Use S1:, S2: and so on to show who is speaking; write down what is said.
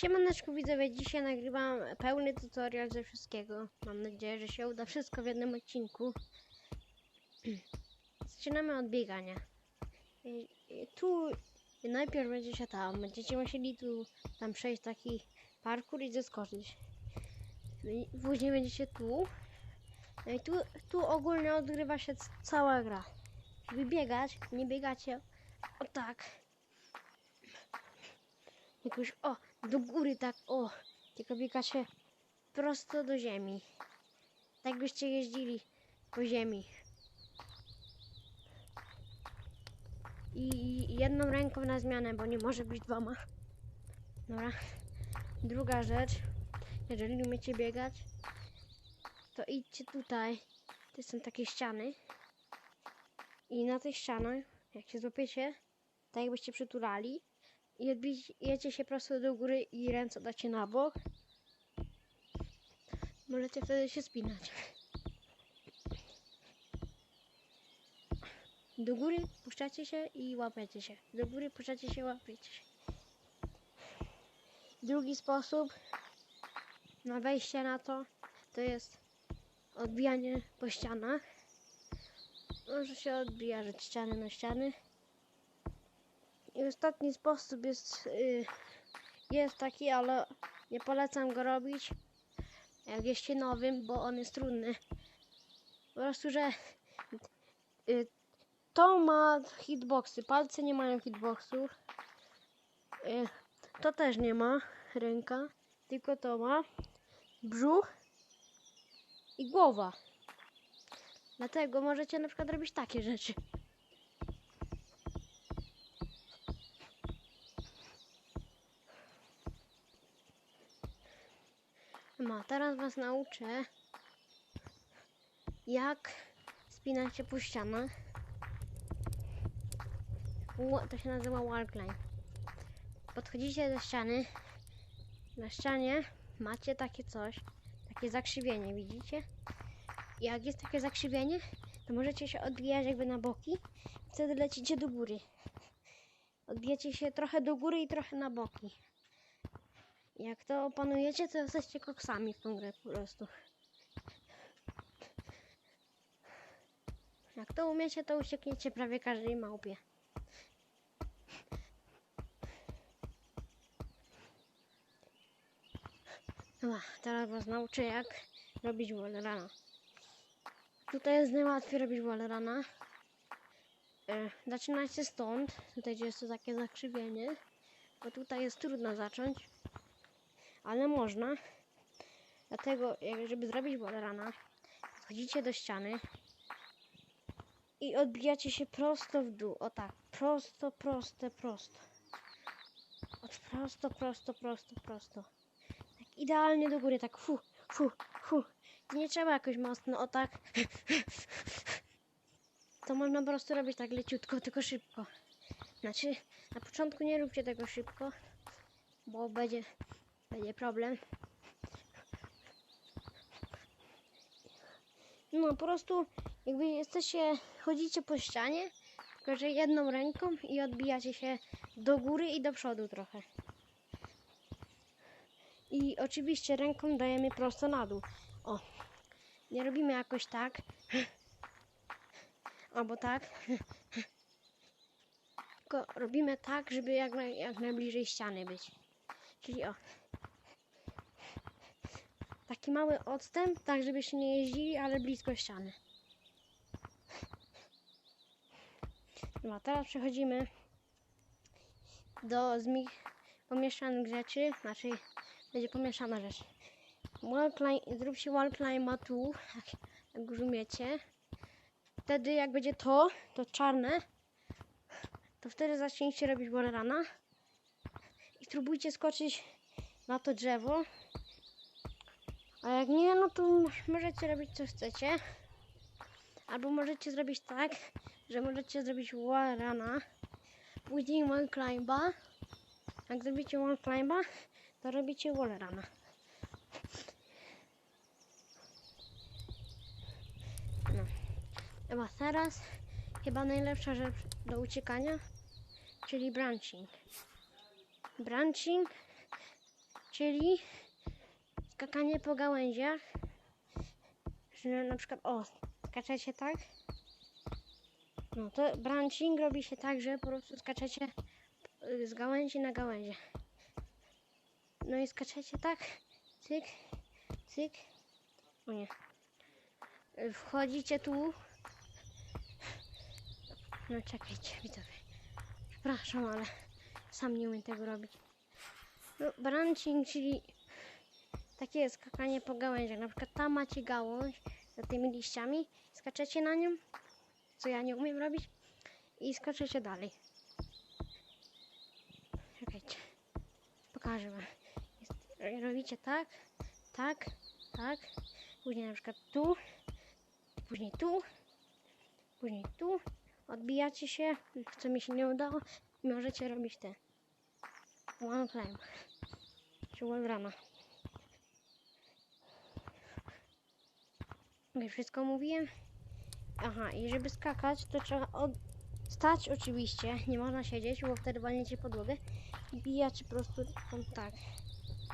S1: Siemaneczku widzowie, dzisiaj nagrywam pełny tutorial ze wszystkiego. Mam nadzieję, że się uda wszystko w jednym odcinku. Zaczynamy od biegania. Tu najpierw będzie się tam, będziecie musieli tu tam przejść taki parkour i zeskoczyć. Później będziecie tu. No i tu, tu ogólnie odgrywa się cała gra. Żeby biegać, nie biegacie o tak. Jakoś, o, do góry tak, o. Tylko biegacie prosto do ziemi. Tak byście jeździli po ziemi. I jedną ręką na zmianę, bo nie może być dwoma. Dobra. Druga rzecz, jeżeli umiecie biegać, to idźcie tutaj. To są takie ściany. I na tych ścianach, jak się złapiecie, tak jakbyście przytulali, i odbijecie się prosto do góry i ręce dacie na bok. Możecie wtedy się spinać. Do góry puszczacie się i łapiecie się. Do góry puszczacie się, łapiecie się. Drugi sposób na wejście na to to jest odbijanie po ścianach. Może się odbijać od ściany na ściany. I ostatni sposób jest, y, jest taki, ale nie polecam go robić jak jeście nowym, bo on jest trudny. Po prostu, że y, to ma hitboxy, palce nie mają hitboxów. Y, to też nie ma ręka, tylko to ma brzuch i głowa. Dlatego możecie na przykład robić takie rzeczy. No, teraz was nauczę, jak spinać się po ścianach. To się nazywa wall climb. Podchodzicie do ściany. Na ścianie macie takie coś, takie zakrzywienie, widzicie? Jak jest takie zakrzywienie, to możecie się odbijać jakby na boki. Wtedy lecicie do góry. Odbijacie się trochę do góry i trochę na boki. Jak to opanujecie, to jesteście koksami w tą grę po prostu. Jak to umiecie, to uciekniecie prawie każdej małpie. Dobra, teraz was nauczę jak robić wallerana. Tutaj jest najłatwiej robić wallerana. E, zaczynajcie stąd, tutaj gdzie jest to takie zakrzywienie, bo tutaj jest trudno zacząć ale można. Dlatego, żeby zrobić wallerana, podchodzicie do ściany i odbijacie się prosto w dół. O tak, prosto, proste, prosto. Od prosto, prosto, prosto, prosto. Tak idealnie do góry, tak fu, fu, fu. Nie trzeba jakoś mocno, o tak. To można po prostu robić tak leciutko, tylko szybko. Znaczy, na początku nie róbcie tego szybko, bo będzie będzie problem. No po prostu jakby jesteście, chodzicie po ścianie, tylko że jedną ręką i odbijacie się do góry i do przodu trochę. I oczywiście ręką dajemy prosto na dół. O, nie robimy jakoś tak. Albo tak. Tylko robimy tak, żeby jak, naj, jak najbliżej ściany być. Czyli o. Taki mały odstęp, tak żebyście nie jeździli, ale blisko ściany. No, a teraz przechodzimy do zmi pomieszanych rzeczy, znaczy będzie pomieszana rzecz. Wall climb, zróbcie wall tu, jak, już umiecie. Wtedy jak będzie to, to czarne, to wtedy zacznijcie robić wallerana i spróbujcie skoczyć na to drzewo. A jak nie, no to możecie robić co chcecie. Albo możecie zrobić tak, że możecie zrobić rana, później wall climba. Jak zrobicie wall climba, to robicie wall rana. No. Chyba teraz chyba najlepsza rzecz do uciekania, czyli branching. Branching czyli skakanie po gałęziach. Że na przykład, o, skaczecie tak. No to branching robi się tak, że po prostu skaczecie y, z gałęzi na gałęzie. No i skaczecie tak, cyk, cyk. O nie. Y, Wchodzicie tu. No czekajcie, widzowie. Przepraszam, ale sam nie umiem tego robić. No, branching, czyli takie skakanie po gałęziach. Na przykład tam macie gałąź za tymi liściami, skaczecie na nią, co ja nie umiem robić, i skaczecie dalej. Czekajcie, pokażę wam. Robicie tak, tak, tak, później na przykład tu, później tu, później tu, odbijacie się, co mi się nie udało, możecie robić te. One climb, czy wall wszystko mówiłem? Aha, i żeby skakać, to trzeba od... stać oczywiście, nie można siedzieć, bo wtedy walniecie podłogę i bijacie po prostu tam tak.